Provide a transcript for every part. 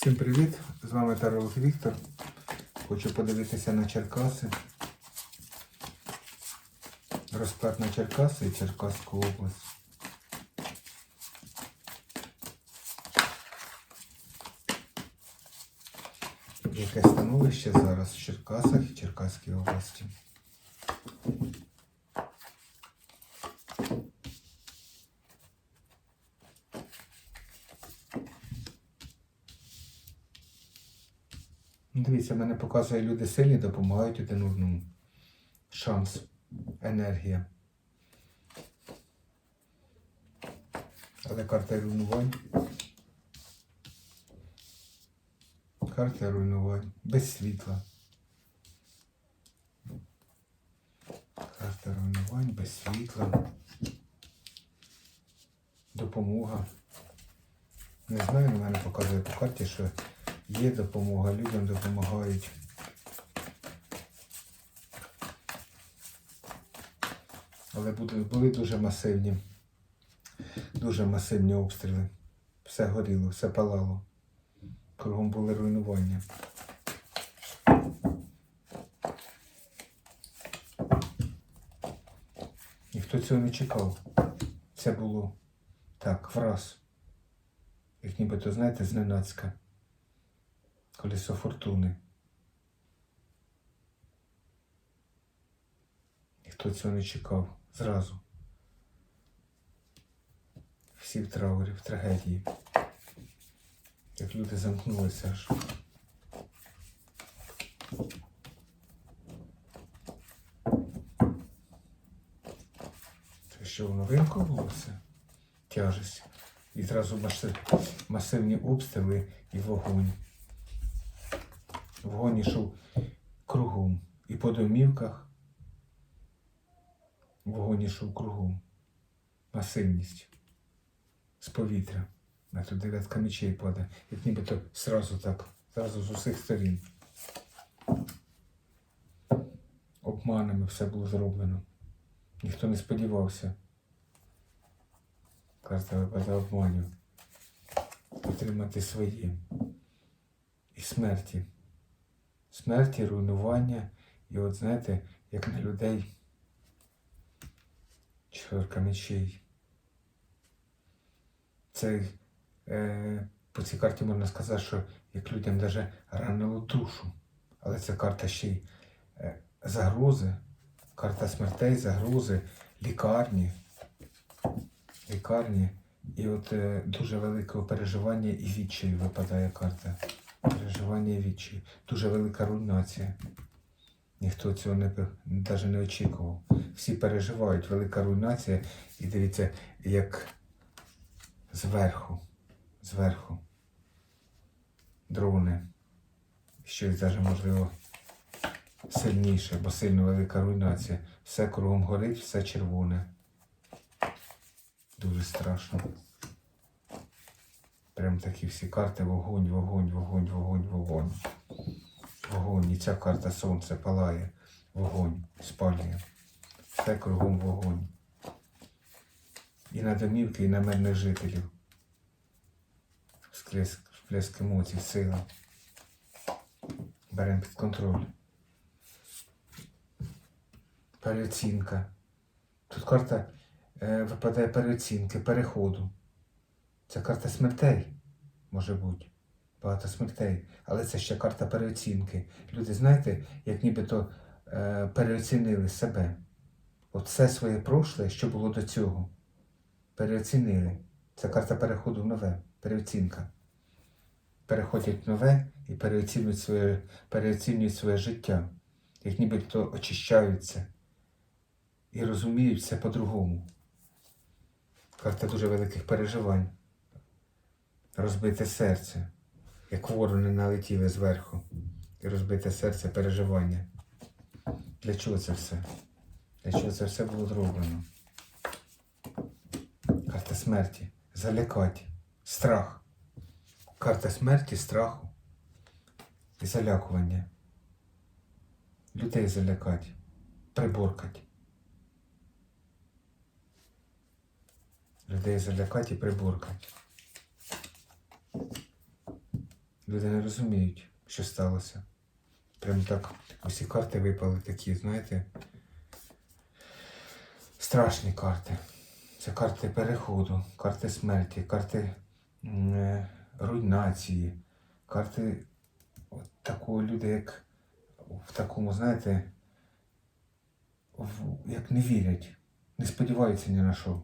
Всім привіт! З вами Таролог Віктор. Хочу подивитися на Черкаси. Розклад на Черкаси і Черкаську область. Яке становище зараз в Черкасах і Черкаській області. Дивіться, мене показує люди сильні, допомагають один одному. Шанс, енергія. Але карта руйнувань. Карта руйнувань. Без світла. Карта руйнувань, без світла. Допомога. Не знаю, на мене показує по карті, що є допомога, людям допомагають. Але були, дуже масивні, дуже масивні обстріли. Все горіло, все палало. Кругом були руйнування. Ніхто цього не чекав. Це було так, враз. Як нібито, знаєте, зненацька. Колесо фортуни. Ніхто цього не чекав зразу. Всі в траурі, в трагедії. Як люди замкнулися аж. Це що воно вимкнулося? Тяжесть. І зразу маси- масивні обстріли і вогонь. Вогонь йшов кругом. І по домівках вогонь йшов кругом. Масивність з повітря. А тут дев'ятка мечей падає. Як нібито зразу так, зразу з усіх сторін. Обманами все було зроблено. Ніхто не сподівався. Карта випадає обманю. Отримати своє. І смерті. Смерті, руйнування. І от знаєте, як на людей чотирка мечей. Це е, по цій карті можна сказати, що як людям навіть ранило душу. Але це карта ще й е, загрози, карта смертей, загрози, лікарні. Лікарні. І от е, дуже велике переживання і відчаю випадає карта. Переживання і відчаю. Дуже велика руйнація. Ніхто цього не, навіть не очікував. Всі переживають, велика руйнація. І дивіться, як зверху, зверху дрони. Щось навіть можливо сильніше, бо сильно велика руйнація. Все кругом горить, все червоне. Дуже страшно. Прям такі всі карти вогонь, вогонь, вогонь, вогонь, вогонь. Вогонь. І ця карта сонце палає. Вогонь спалює. Все кругом вогонь. І на домівки, і на мирних жителів. Сплеск, сплеск емоцій, сила. Беремо під контроль. Переоцінка. Тут карта е, випадає переоцінки, переходу. Це карта смертей, може бути. Багато смертей. Але це ще карта переоцінки. Люди, знаєте, як нібито е, переоцінили себе. От все своє прошле, що було до цього. Переоцінили. Це карта переходу в нове, переоцінка. Переходять в нове і переоцінюють своє, переоцінюють своє життя. Як нібито очищаються і розуміють все по-другому. Карта дуже великих переживань. Розбите серце, як ворони налетіли зверху. І розбите серце переживання. Для чого це все? Для чого це все було зроблено? Карта смерті. Залякать. Страх. Карта смерті, страху і залякування. Людей залякать, приборкать. Людей залякать і приборкать. Люди не розуміють, що сталося. Прям так усі карти випали такі, знаєте. Страшні карти. Це карти переходу, карти смерті, карти е, руйнації, карти от такого люди, як в такому, знаєте, в, як не вірять, не сподіваються ні на що.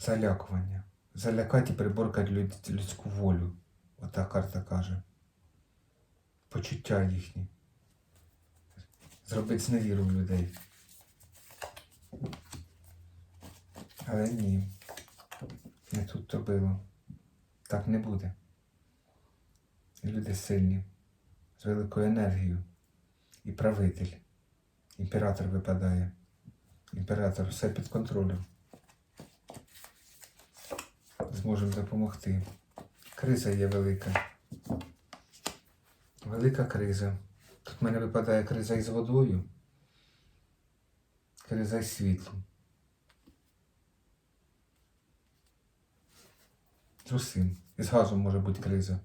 Залякування. Залякати і приборкати люд- людську волю. Ота карта каже. Почуття їхні. Зробити зневіру в людей. Але ні. Не тут то було. Так не буде. Люди сильні, з великою енергією. І правитель. Імператор випадає. Імператор все під контролем. Зможемо допомогти. Криза є велика. Велика криза. Тут в мене випадає криза із водою, криза із світлом. З усім. І з газом може бути криза.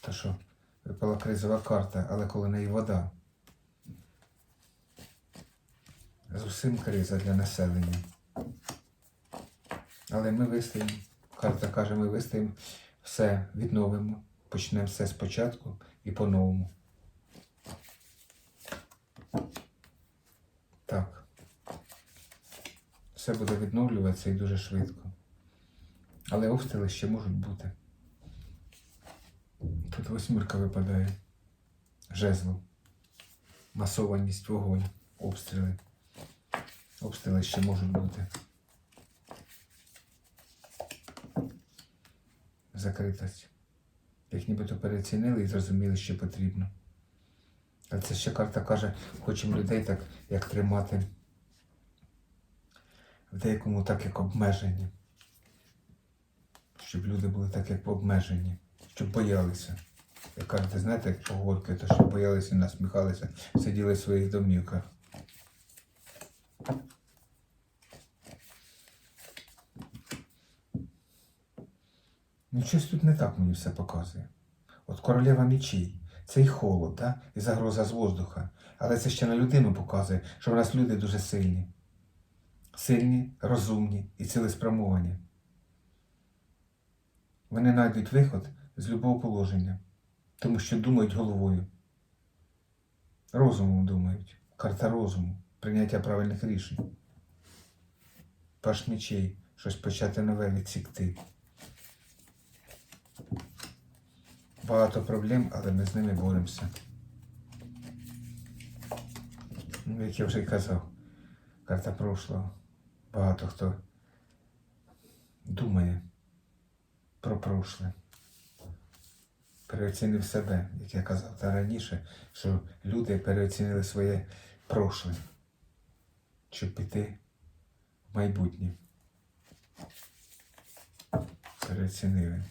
Та що, випала кризова карта, але коли неї вода. З усім криза для населення. Але ми вистоїмо. Карта каже, ми вистоїмо, все відновимо, почнемо все спочатку і по-новому. Так. Все буде відновлюватися і дуже швидко. Але обстріли ще можуть бути. Тут восьмірка випадає. Жезло. Масованість, вогонь, обстріли. Обстріли ще можуть бути. Закритость. Їх нібито переоцінили і зрозуміли, що потрібно. А це ще карта каже, хочемо людей так, як тримати в деякому так, як обмежені. Щоб люди були так, як обмежені, щоб боялися. Як кажете, знаєте, як погодки, то щоб боялися, насміхалися, сиділи в своїх домівках. Ну, щось тут не так мені все показує. От королева мечей, це і холод, да? і загроза з воздуха. Але це ще на людину показує, що в нас люди дуже сильні. Сильні, розумні і цілеспрямовані. Вони знайдуть виход з любого положення, тому що думають головою. Розумом думають. Карта розуму, прийняття правильних рішень. Паш мечей, щось почати нове відсікти. Багато проблем, але ми з ними боремося. Ну, як я вже казав, карта прошлого. Багато хто думає про прошле. Переоцінив себе, як я казав та раніше, що люди переоцінили своє прошле, щоб піти в майбутнє. Переоцінили.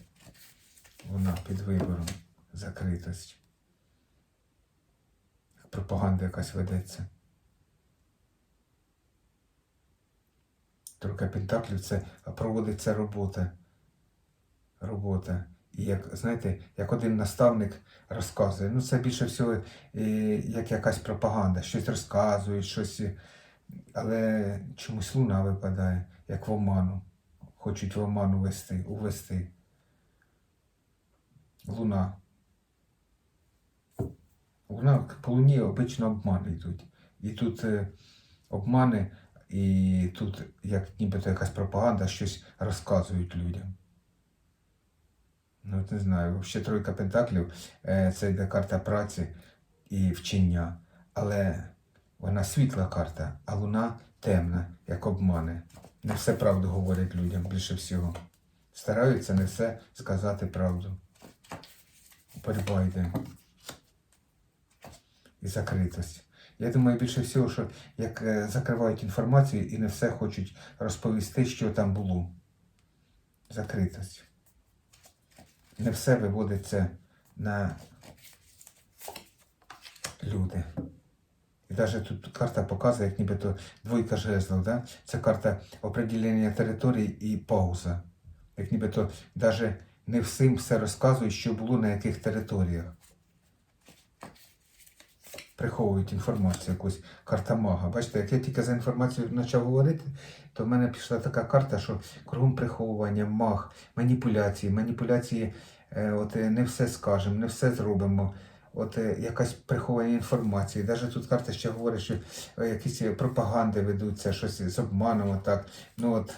Вона під вибором закритость. Як пропаганда якась ведеться. Тройка Пентаклів це проводиться робота. Робота. І як, знаєте, як один наставник розказує, ну це більше всього е, як якась пропаганда, щось розказують, щось, е, але чомусь луна випадає, як в оману. Хочуть в оману вести, увести. Луна. Луна по луні обично обмани йдуть. І тут е, обмани, і тут як нібито якась пропаганда, щось розказують людям. Ну, от не знаю, ще тройка пентаклів е, це йде карта праці і вчення. Але вона світла карта, а луна темна, як обмани. Не все правду говорять людям більше всього. Стараються не все сказати правду. Боротьба йде. І закритость. Я думаю, більше всього, що як е, закривають інформацію і не все хочуть розповісти, що там було. Закритость. Не все виводиться на люди. І навіть тут карта показує, як нібито двойка жезлов, да? Це карта определення території і пауза. Як нібито навіть не всім все розказують, що було на яких територіях. Приховують інформацію якусь, карта мага. Бачите, як я тільки за інформацією почав говорити, то в мене пішла така карта, що кругом приховування, маг, маніпуляції, маніпуляції, е, от е, не все скажемо, не все зробимо. От е, якась приховання інформації. Навіть тут карта ще говорить, що е, якісь пропаганди ведуться, щось з обманом, отак. Ну от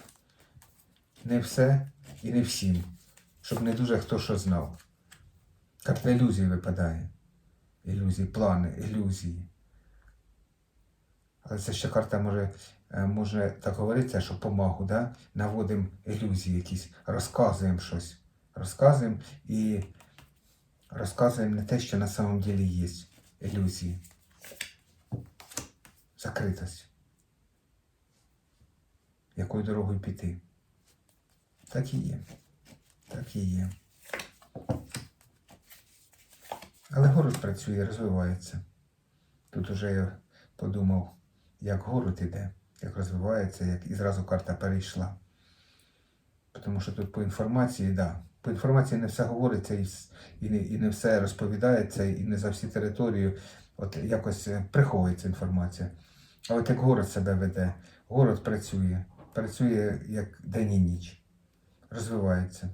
не все і не всім, щоб не дуже хто що знав. Карта ілюзії випадає. Ілюзії, плани, ілюзії. Але це ще карта може, е, може так говориться, що помагу, да? наводимо ілюзії якісь, розказуємо щось. Розказуємо і розказуємо не те, що на самом деле є. Ілюзії. Закритость. Якою дорогою піти? Так і є. Так і є. Але город працює, розвивається. Тут уже я подумав, як город іде, як розвивається, як і зразу карта перейшла. Тому що тут по інформації, да, по інформації не все говориться і, і, не, і не все розповідається, і не за всі території. От якось е, приховується інформація. А от як город себе веде, город працює, працює як день і ніч, розвивається.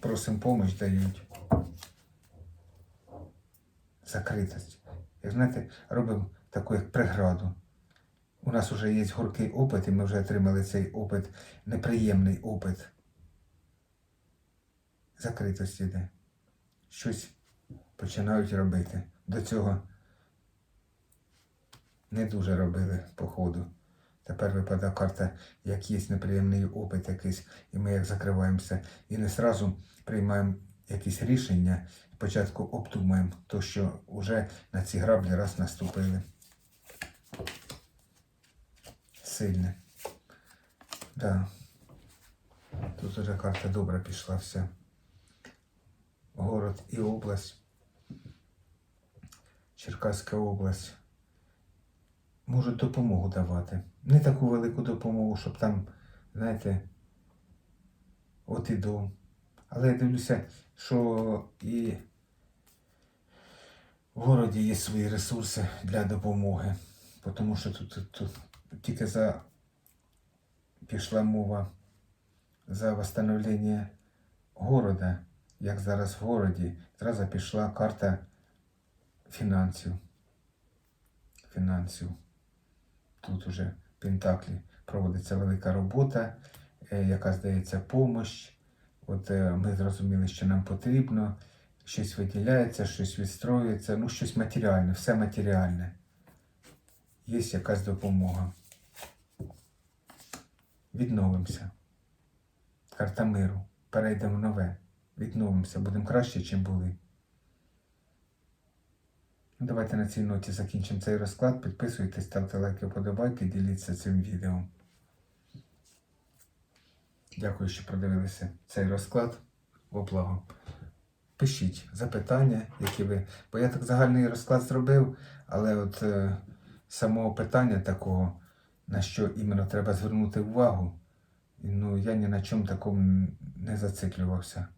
Просимо помощь дають. Закритость. Як знаєте, робимо таку як преграду. У нас вже є горький опит, і ми вже отримали цей опит, неприємний опит. Закритость іде. Щось починають робити. До цього не дуже робили по ходу. Тепер випадає карта, як є неприємний опит якийсь, і ми як закриваємося, і не сразу приймаємо якісь рішення, спочатку обдумаємо то, що вже на ці граблі раз наступили. Сильне. Да. Тут уже карта добра пішла вся. Город і область. Черкаська область. Можуть допомогу давати. Не таку велику допомогу, щоб там, знаєте, от і до. Але я дивлюся, що і в городі є свої ресурси для допомоги. Тому що тут, тут, тут тільки за пішла мова за восстановлення города, як зараз в городі, зразу пішла карта фінансів. Фінансів. Тут уже Пентаклі проводиться велика робота, е, яка здається помощ. От е, ми зрозуміли, що нам потрібно, щось виділяється, щось відстроюється, ну щось матеріальне, все матеріальне. Є якась допомога. Відновимося. Карта миру. Перейдемо в нове. Відновимося. Будемо краще, чим були. Давайте на цій ноті закінчимо цей розклад. Підписуйтесь, ставте лайки, вподобайки, діліться цим відео. Дякую, що продивилися цей розклад. Во благо. Пишіть запитання, які ви. Бо я так загальний розклад зробив, але от е, самого питання такого, на що іменно треба звернути увагу, ну я ні на чому такому не зациклювався.